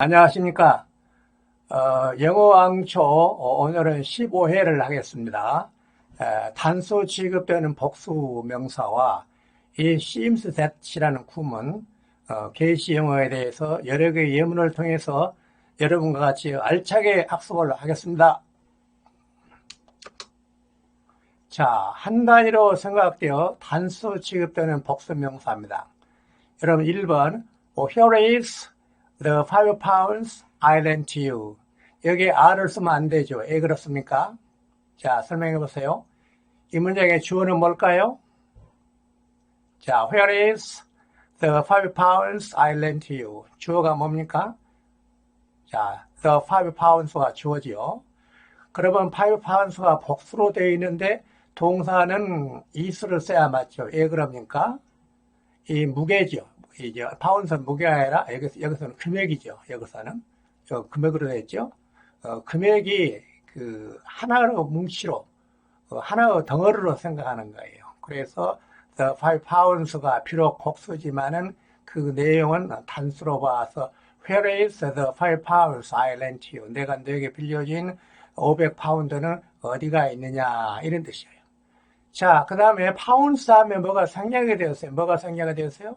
안녕하십니까. 어, 영어왕초 어, 오늘은 15회를 하겠습니다. 에, 단수 취급되는 복수 명사와 이 seems that이라는 구문, 어, 게시 영어에 대해서 여러 개의 예문을 통해서 여러분과 같이 알차게 학습을 하겠습니다. 자, 한 단위로 생각되어 단수 취급되는 복수 명사입니다. 여러분 1번 Here is the five pounds I lent you. 여기에 R을 쓰면 안 되죠. 왜 그렇습니까? 자, 설명해 보세요. 이 문장의 주어는 뭘까요? 자, Where is the five pounds I lent you? 주어가 뭡니까? 자, the five pounds가 주어지요. 그러면 five pounds가 복수로 되어 있는데 동사는 is를 써야 맞죠. 왜 그럽니까? 이 무게죠. 이제 파운드는 무게가 아니라 여기서, 여기서는 금액이죠. 여기서는 저 금액으로 있죠. 어, 금액이 그 하나로 뭉치로 어, 하나의 덩어리로 생각하는 거예요. 그래서 the five pounds가 비록 복수지만은 그 내용은 단수로 봐서 Where is the five pounds I lent you? 내가 너에게 빌려준 500파운드는 어디가 있느냐 이런 뜻이에요. 자, 그 다음에 파운스 하면 뭐가 생략이 되었어요? 뭐가 생략이 되었어요?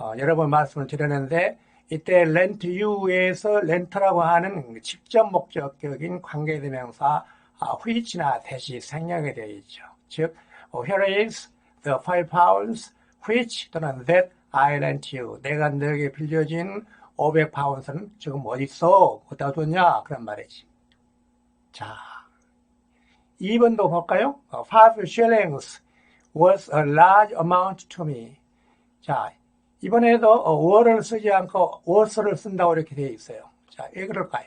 어, 여러 번 말씀을 드렸는데 이때 rent you에서 rent라고 하는 직접 목적격인 관계대명사 아, which나 that이 생략이 되어 있죠. 즉, 어, here is the five pounds which 또는 that I lent you. 내가 너에게 빌려준 500파운드는 지금 어디 있어? 어디다 뒀냐? 그런 말이지. 자, 2번도 볼까요? 어, Five shillings was a large amount to me. 자, 이번에도 어, 월을 쓰지 않고 was를 쓴다고 이렇게 되어 있어요. 자, 왜 그럴까요?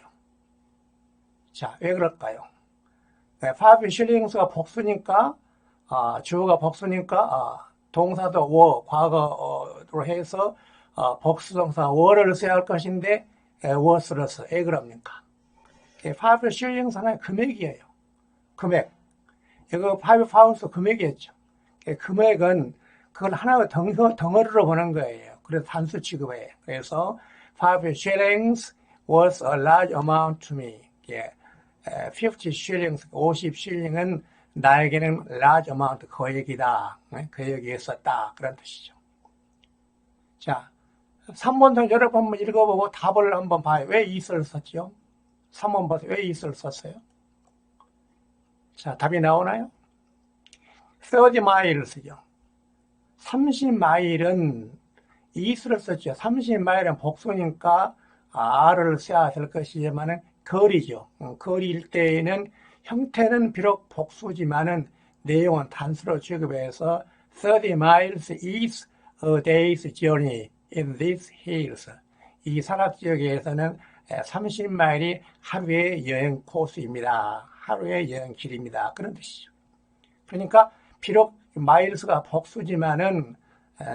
자, 왜 그럴까요? 네, five shillings가 복수니까, 아, 주어가 복수니까, 아, 동사도 워, 과거로 해서, 아, 복수동사 월을 써야 할 것인데, 에, was를 써. 왜 그럽니까? 예, shillings 하나의 금액이에요. 금액. 이거 five pounds 금액이었죠. 예, 금액은 그걸 하나의 덩, 덩어리로 보는 거예요. 그래서 단수 취급해요. 그래서 five shillings was a large amount to me. 예, 50 shillings, 50 shilling은 나에게는 large amount, 거액이다. 예, 거액이 있었다. 그런 뜻이죠. 자, 3번도 여러 번 읽어보고 답을 한번 봐요. 왜 이슬을 썼죠? 3번 보세요. 왜 이슬을 썼어요? 자, 답이 나오나요? 30 miles죠. 30마일은 이수를 썼죠. 30마일은 복수니까 R을 써야 될 것이지만은 거리죠. 어, 거리일 때에는 형태는 비록 복수지만은 내용은 단수로 취급해서 30 miles is a day's journey in these hills. 이 산악 지역에서는 30마일이 하루의 여행 코스입니다. 하루의 여행 길입니다. 그런 뜻이죠. 그러니까 비록 마일스가 복수지만은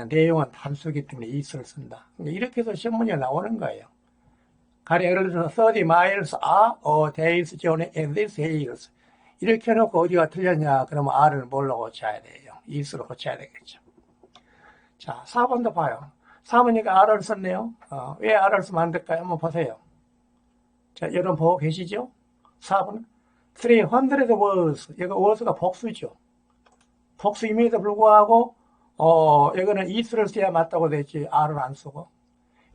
내용은 단수기 때문에 이스를 쓴다. 이렇게 해서 신문에 나오는 거예요. 가령 예를 들어서 30 miles are a day's journey in this hills. 이렇게 해놓고 어디가 틀렸냐 그러면 R을 뭘로 고쳐야 돼요? 이스로 고쳐야 되겠죠. 자, 4번도 봐요. 4번이니까 R을 썼네요. 어, 왜 R을 쓰면 안 될까요? 한번 보세요. 자, 여러분 보고 계시죠? 4번. 300 words. 여기 words가 복수죠. 복수임에도 불구하고 어 이거는 is를 써야 맞다고 됐지 r을 안 쓰고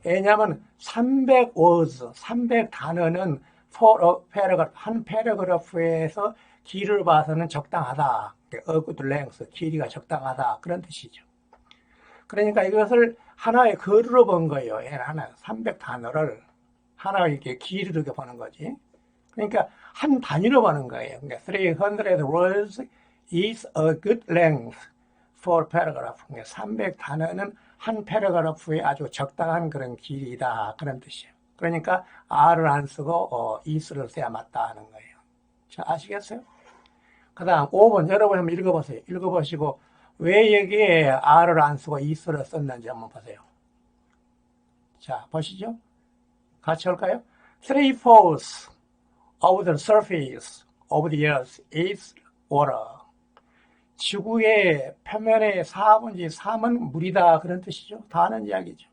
왜냐하면 300 words, 300 단어는 for a paragraph, 한 패러그래프에서 길을 봐서는 적당하다. a good length, 길이가 적당하다. 그런 뜻이죠. 그러니까 이것을 하나의 글으로 본 거예요. 하나 300 단어를 하나의 이렇게 길이로 이렇게 보는 거지. 그러니까 한 단위로 보는 거예요. 그러니까 300 words is a good length for paragraph. 300 단어는 한 패러그래프에 아주 적당한 그런 길이다. 그런 뜻이에요. 그러니까 R을 안 쓰고 어, is를 써야 맞다 하는 거예요. 자, 아시겠어요? 그 다음 5번 여러분 한번 읽어보세요. 읽어보시고 왜 여기에 R을 안 쓰고 is를 썼는지 한번 보세요. 자, 보시죠. 같이 할까요? Three fourths of the surface of the earth is water. 지구의 표면의 4분의 3은 물이다 그런 뜻이죠. 다 아는 이야기죠.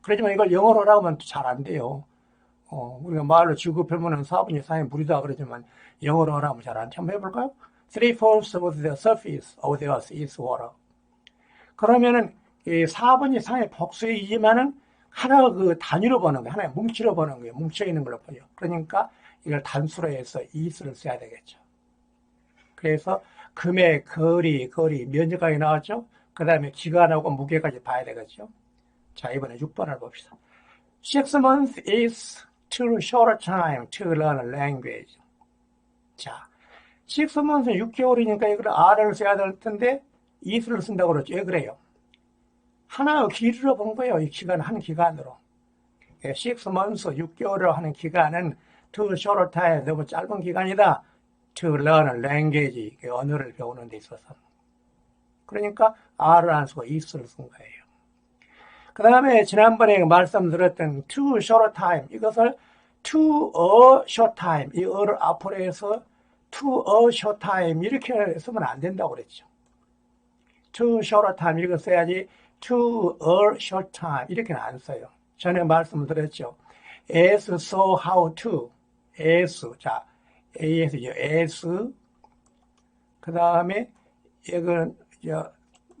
그렇지만 이걸 영어로 하면 잘 안 돼요. 어, 우리가 말로 지구 표면은 4분 이상의 물이다 그러지만 영어로 하면 잘안 한번 해볼까요? Three fourths of the surface of the earth is water. 그러면은 이 4분 이상의 복수이지만은 하나 그 단위로 보는 거예요. 하나의 뭉치로 보는 거예요. 뭉쳐 있는 걸로 보여. 그러니까 이걸 단수로 해서 이수를 써야 되겠죠. 그래서 금의 거리, 거리, 면적까지 나왔죠. 그 다음에 기간하고 무게까지 봐야 되겠죠. 자, 이번에 6번을 봅시다. Six months is too short a time to learn a language. 자, six months는 6개월이니까 이걸 R을 써야 될 텐데 이수를 쓴다고 그러죠. 왜 그래요? 하나 길이로 본 거예요. 이 기간 한 기간으로. 예, six months, 6개월을 하는 기간은 too short a time, 너무 짧은 기간이다. To learn language, 그 언어를 배우는 데 있어서. 그러니까 R을 안 쓰고 is를 쓴 거예요. 그 다음에 지난번에 말씀드렸던 to short time, 이것을 to a short time, 이 어를 앞으로 해서 to a short time 이렇게 쓰면 안 된다고 그랬죠. to short time 이렇게 써야지 to a short time 이렇게는 안 써요. 전에 말씀드렸죠. as, so, how to, as, 자, as, as, 그 다음에 이건, 저,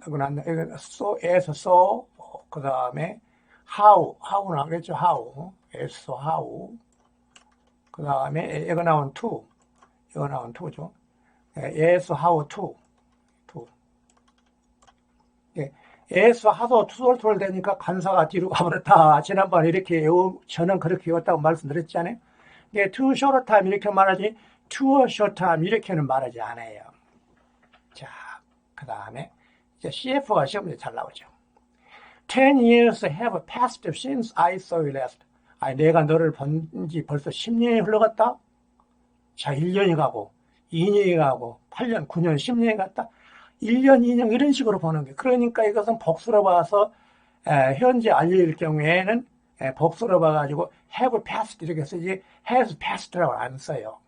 이건 안, 이건 so, as, so, 그 다음에 how, how는 하겠죠, how, as, so, how. 그 다음에 이거 나온 to, 이거 나온 to죠. as, how, to, to. 예, how, to를 to를 되니까 간사가 뒤로 가버렸다. 지난번에 이렇게 저는 그렇게 외웠다고 말씀드렸잖아요. 예, to short time 이렇게 말하지, to a short time 이렇게는 말하지 않아요. 자, 그 다음에 CF가 시험에 잘 나오죠. Ten years have passed since I saw you last. 아, 내가 너를 본 지 벌써 10년이 흘러갔다? 자, 1년이 가고, 2년이 가고, 8년, 9년, 10년이 갔다? 1년, 2년 이런 식으로 보는 게. 그러니까 이것은 복수로 봐서 에, 현재 알려질 경우에는 에, 복수로 봐가지고 have passed 이렇게 쓰지 has passed라고 안 써요.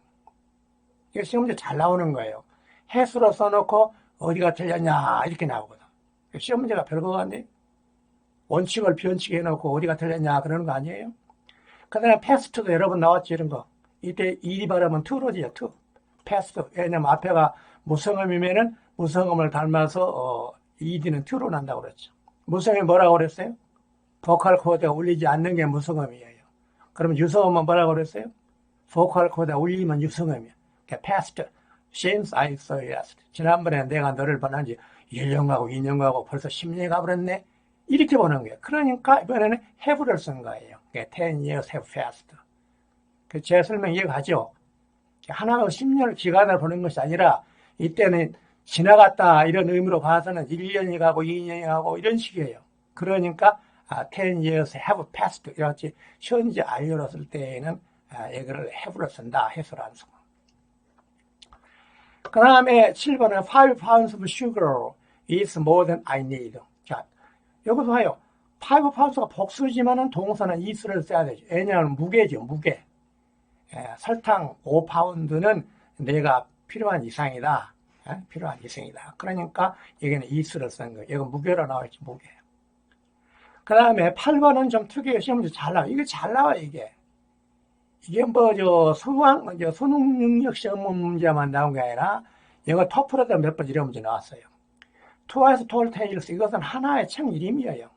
이게 시험문제 잘 나오는 거예요. has로 써놓고 어디가 틀렸냐 이렇게 나오거든. 시험 문제가 별거 같네. 원칙을 변칙 해놓고 어디가 틀렸냐 그러는 거 아니에요? 그 다음에 패스트도 여러 번 나왔지 이런 거. 이때 이리 발음은 투로지요 투. 패스트. 왜냐면 앞에가 무성음이면은 무성음을 닮아서 어, 이디는 투로 난다고 그랬죠. 무성음이 뭐라고 그랬어요? 보컬 코드가 울리지 않는 게 무성음이에요. 그럼 유성음은 뭐라고 그랬어요? 보컬 코드가 울리면 유성음이야. past, since I saw you last. 지난번에 내가 너를 만난 지 1년 가고 2년 가고 벌써 10년이 가버렸네. 이렇게 보는 거예요. 그러니까 이번에는 have를 쓴 거예요. 10 years have passed. 그제 설명 이해가죠? 하나가 10년을 기간을 보는 것이 아니라 이때는 지나갔다 이런 의미로 봐서는 1년이 가고 2년이 가고 이런 식이에요. 그러니까 10 years have passed 이렇게 현재 쓸 때에는 이거를 have를 쓴다. 해서를 안 쓰고. 그 다음에 7번은 5 pounds of sugar is more than I need. 자, 여기서 봐요. 5 pounds가 복수지만은 동사는 is를 써야 되죠. 왜냐하면 무게죠, 무게. 예, 설탕 5 파운드는 내가 필요한 이상이다. 예, 필요한 이상이다. 그러니까 여기는 is를 쓴 거예요. 이건 무게로 나와있지, 무게. 그 다음에 8번은 좀 특이해요. 시험문제 잘 나와. 이게 잘 나와, 이게. 이게 뭐, 저, 수학, 저, 수능 능력 시험 문제만 나온 게 아니라, 영어 토플에도 몇번 이런 문제 나왔어요. 투아이스 톨 테일스, 이것은 하나의 책 이름이에요.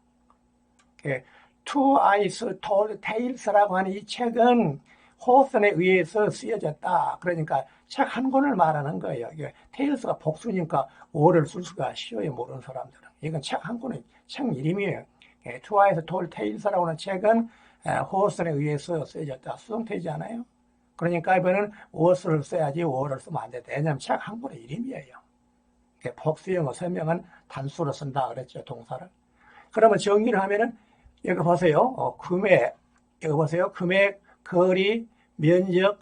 투아이스 톨 테일스라고 하는 이 책은 호선에 의해서 쓰여졌다. 그러니까 책 한 권을 말하는 거예요. 이게 테일스가 복수니까 오를 쓸 수가 쉬워요. 모르는 사람들은. 이건 책 한 권의 책 이름이에요. 투아이스 톨 테일스라고 하는 책은 호선에 의해서 쓰여졌다. 수동태지 않아요? 그러니까 이번에는 워스를 써야지 워를 쓰면 안 된다. 왜냐하면 책 한 권의 이름이에요. 복수형어 설명은 단수로 쓴다 그랬죠. 동사를. 그러면 정리를 하면은 여기 보세요. 어, 금액 여기 보세요. 금액, 거리, 면적,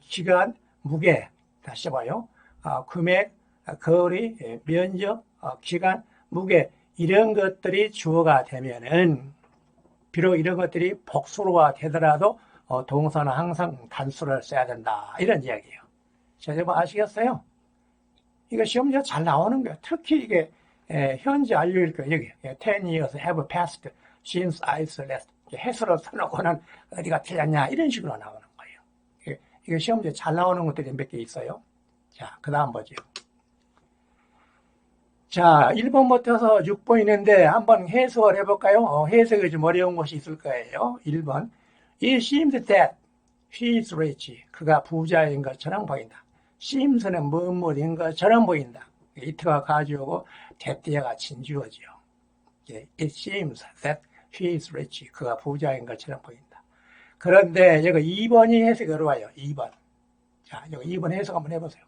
기간, 무게 다시 봐요. 어, 금액, 거리, 면적, 어, 기간, 무게 이런 것들이 주어가 되면은 비록 이런 것들이 복수로가 되더라도 어, 동사는 항상 단수를 써야 된다. 이런 이야기예요. 자, 여러분 아시겠어요? 이거 시험지가 잘 나오는 거예요. 특히 이게 에, 현재 알려일 거예요. 여기 10 years have passed since I last. 해수로 써놓고는 어디가 틀렸냐 이런 식으로 나오는 거예요. 이게- 이게 시험 문제 잘 나오는 것들이 몇 개 있어요. 자, 그 다음 보죠. 자, 1번부터 6번 있는데 한번 해석을 해볼까요? 어, 해석이 좀 어려운 것이 있을 거예요. 1번. It seems that he is rich. 그가 부자인 것처럼 보인다. seems는 무엇무인 것처럼 보인다. 이트가 가져오고 대띠가 진주어죠. 예, It seems that he is rich. 그가 부자인 것처럼 보인다. 그런데 여기 2번이 해석이 어려워요. 2번. 자, 여기 2번 해석 한번 해보세요.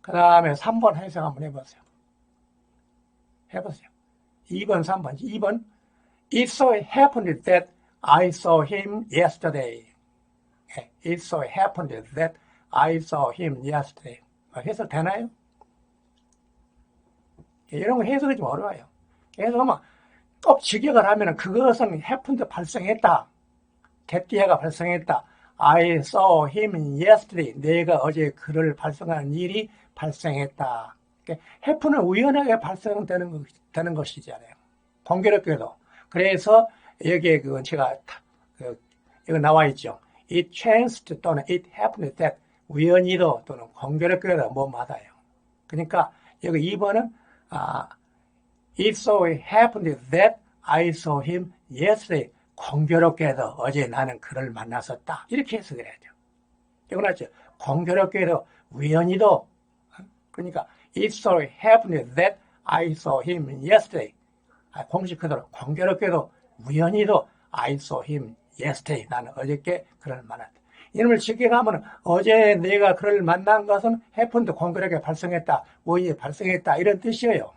그 다음에 3번 해석 한번 해보세요. 해보세요. 2번, 3번. 2번. It so happened that I saw him yesterday. 예, It so happened that I saw him yesterday. 어, 해석 되나요? 예, 이런 거 해석이 좀 어려워요. 해석하면 꼭 직역을 하면 그것은 happened 발생했다. 대띠해가 발생했다. I saw him yesterday. 내가 어제 그를 발생하는 일이 발생했다. 해프는 우연하게 발생되는 것- 되는 것이잖아요. 공교롭게도. 그래서 여기에 그 제가 다- 그 이거 나와 있죠. It chanced 또는 it happened that 우연히도 또는 공교롭게도 뭐 맞아요. 그러니까 여기 2번은 아, It so happened that I saw him yesterday. 공교롭게도 어제 나는 그를 만났었다. 이렇게 해석을 해야죠. 이거 맞죠? 공교롭게도 우연히도 그러니까 It so happened that I saw him yesterday. 아, 공식 그대로 공교롭게도 우연히도 I saw him yesterday. 나는 어저께 그를 만났다. 이름을 쉽게 가면 어제 내가 그를 만난 것은 happened 공교롭게 발생했다. 우연히 발생했다. 이런 뜻이에요.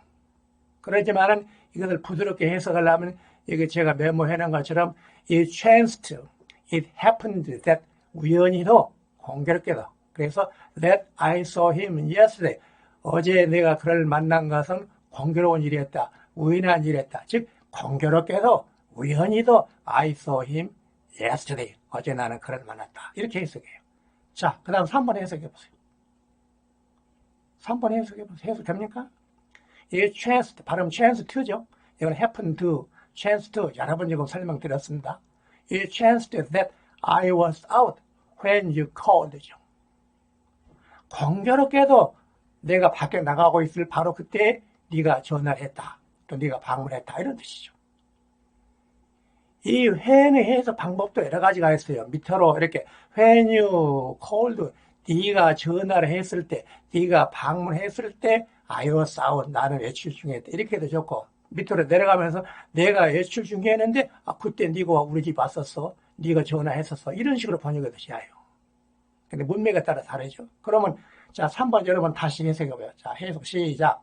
그렇지만은 이것을 부드럽게 해석하려면 여기 제가 메모해 놓은 것처럼 it chanced, it happened that 우연히도 공교롭게도 그래서 that I saw him yesterday 어제 내가 그를 만난 것은 공교로운 일이었다. 우연한 일이었다. 즉 공교롭게도 우연히도 I saw him yesterday 어제 나는 그를 만났다. 이렇게 해석해요. 자, 그 다음 3번 해석해 보세요. 3번 해석해 보세요. 해석 됩니까? 이게 chance, 발음 chance to죠. 이건 happen to, chance to 여러 번 지금 설명드렸습니다. 이 chance that I was out when you called죠. 공교롭게도 내가 밖에 나가고 있을 바로 그때 네가 전화를 했다. 또 네가 방문했다. 이런 뜻이죠. 이 when의 해석 방법도 여러 가지가 있어요. 밑으로 이렇게 when you called 네가 전화를 했을 때, 네가 방문했을 때 I was out. 나는 외출 중이었다. 이렇게 해도 좋고 밑으로 내려가면서 내가 외출 중이었는데 아, 그때 네가 우리 집 왔었어. 네가 전화했었어. 이런 식으로 번역해도 좋아요. 근데 문맥에 따라 다르죠. 그러면 자 3번 여러분 다시 해석해봐요. 자 해석 시작.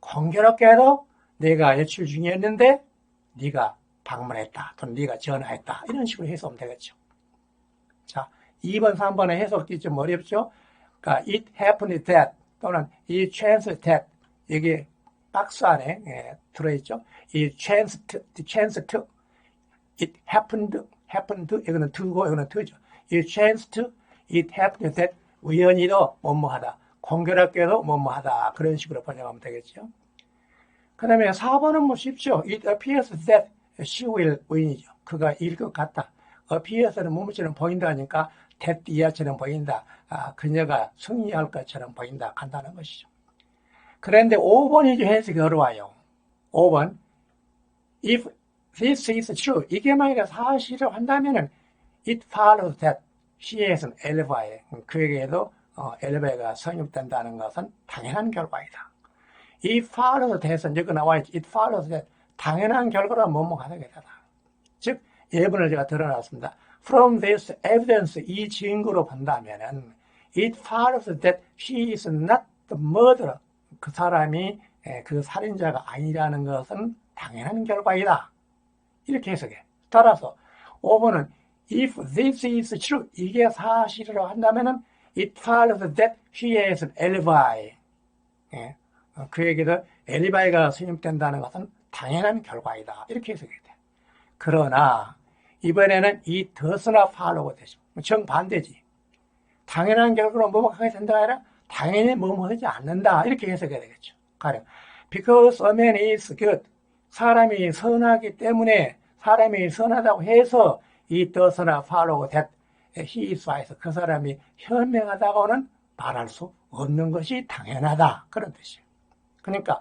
공교롭게도 내가 외출 중이었는데 네가 방문했다. 또는 네가 전화했다. 이런 식으로 해석하면 되겠죠. 자 2번 3번의 해석이 좀 어렵죠. 그러니까 it happened that 또는 it chanced that 여기 박스 안에 예, 들어있죠. it chanced, chanced, it happened, happened, 이거는 to고 이거는 to죠. it chanced, it happened that 우연히도 뭐뭐하다. 공교롭게도 뭐뭐하다. 그런 식으로 번역하면 되겠죠. 그 다음에 4번은 뭐 쉽죠. It appears that she will win이죠. 그가 이길 것 같다. appears는 뭐뭐처럼 보인다니까 that 이하처럼 보인다. 아, 그녀가 승리할 것처럼 보인다. 간다는 것이죠. 그런데 5번이 좀 해석이 어려워요. 5번. If this is true. 이게 만약에 사실을 한다면은 it follows that an alibi. 그에게도 어, 엘리베이가 성립된다는 것은 당연한 결과이다. 이 follows that은 여기 나와 있죠. it follows 당연한 결과로 뭐뭐하는 게다. 즉 예문을 제가 드러놨습니다. From this evidence 이 증거로 본다면은 it follows that she is not the murderer. 그 사람이 에, 그 살인자가 아니라는 것은 당연한 결과이다. 이렇게 해석해. 따라서 5번은 if this is true 이게 사실이라고 한다면은 it follows that she has alibi. 예, 어, 그에게도 엘리바이가 성립된다는 것은 당연한 결과이다. 이렇게 해석이 돼. 그러나 이번에는 이 더스나 팔로우가 되죠. 정반대지. 당연한 결과로 뭐뭐하게 된다 아니라 당연히 뭐뭐하지 않는다. 이렇게 해석해야 되겠죠. 가령 because a man is good. 사람이 선하기 때문에 사람이 선하다고 해서 이 that he is wise 그 사람이 현명하다고는 말할 수 없는 것이 당연하다 그런 뜻이에요. 그러니까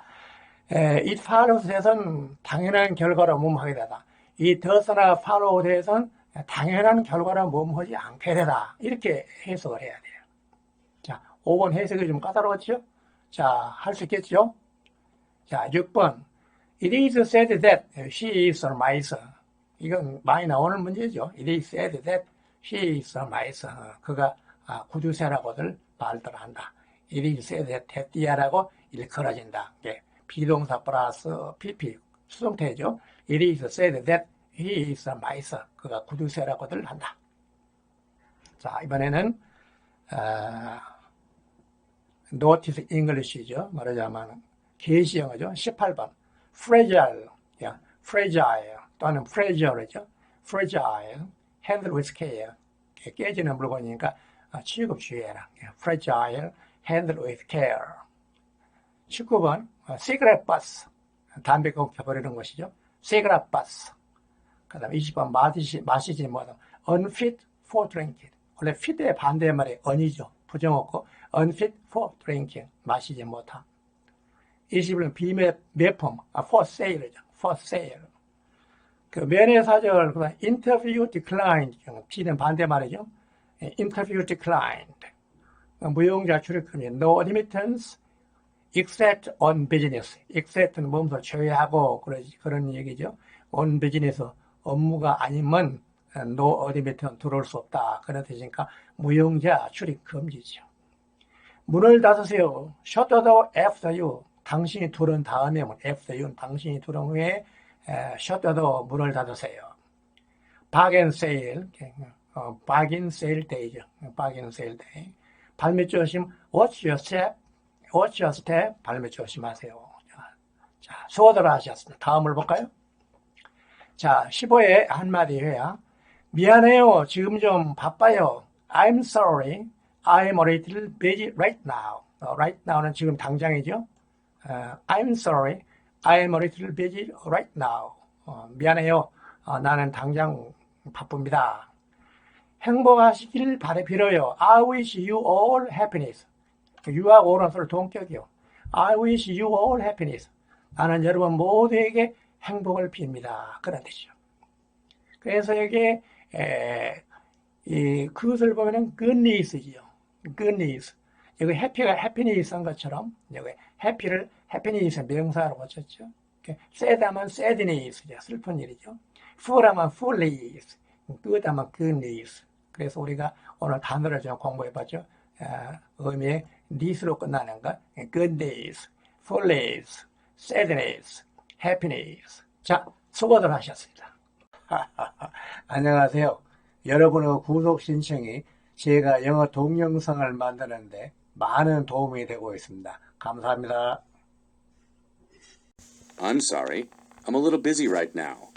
에, it follows 에선 당연한 결과로 몸하게 되다. 이 follow 대해서는 당연한 결과로 몸하지 않게 되다. 이렇게 해석을 해야 돼요. 자, 5번 해석이 좀 까다로웠죠? 자, 할 수 있겠죠? 자, 6번. It is said that she is a mice. 이건 많이 나오는 문제죠. It is said that she is a mice. 그가 아, 구두쇠라고들 말들 한다. It is said that 대띠야라고 일컬어진다. 이게 비동사 플러스 PP 수동태죠. It is said that he is a mice. 그가 구두쇠라고들 한다. 자, 이번에는 아, 노티스 잉글리시죠. 말하자면 계시영어죠. 18번. fragile, 야, fragile 또는 fragile이죠. fragile, handle with care. 깨지는 물건이니까 아, 취급 주의해라. 예, fragile, handle with care. 19번. 어, cigarette butts. 담배 꼭 펴버리는 것이죠. cigarette butts. 그 다음에 20번 마시지, 마시지 못한 unfit for drinking. 원래 fit의 반대 말이 un이죠. 부정없고 unfit for drinking. 마시지 못함. 21번 비매 매품, 아, for sale이죠. For sale. 그 면회 사절, 그 다음 interview declined. B는 반대말이죠. 예, interview declined. 어, 무용자 출입금지 no admittance except on business. except는 몸소 제외하고 그런, 그런 얘기죠. on business 업무가 아니면 no admittance 들어올 수 없다. 그런 뜻이니까 무용자 출입 금지죠. 문을 닫으세요. shut the door after you. 당신이 들은 다음에 문 after you. 당신이 들은 후에 door 문을 닫으세요. sale. 어, bargain sale day죠. bargain sale day. 발밑 조심. watch your step. watch your step. 발밑 조심하세요. 자, 수고들 하셨습니다. 다음을 볼까요? 자, 15에 한마디 해야. 미안해요. 지금 좀 바빠요. I'm sorry. I'm a little busy right now. 어, right now는 지금 당장이죠. 어, I'm sorry. I'm a little busy right now. 어, 미안해요. 어, 나는 당장 바쁩니다. 행복하시길 바래 빌어요. I wish you all happiness. you하고 all은 서로 동격이요. I wish you all happiness. 나는 여러분 모두에게 행복을 빕니다. 그런 뜻이죠. 그래서 여기에 에, 이 그것을 보면은 good news지요. good news. 여기 해피가 해피니스한 것처럼 여기 해피를 해피니스 명사로 붙였죠. sad하면 sadness죠. 슬픈 일이죠. fullness. good하면 good news. 그래서 우리가 오늘 단어를 좀 공부해봤죠. 아, 의미의 ness로 끝나는 것. good news, fullness. 자, 수고들 하셨습니다. 안녕하세요. 여러분의 구독 신청이 제가 영어 동영상을 만드는데 많은 도움이 되고 있습니다. 감사합니다. I'm sorry. I'm a little busy right now.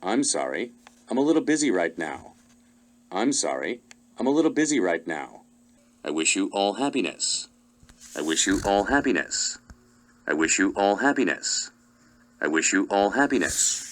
I'm sorry. I'm a little busy right now. I'm sorry. I'm a little busy right now. I wish you all happiness. I wish you all happiness. I wish you all happiness. I wish you all happiness.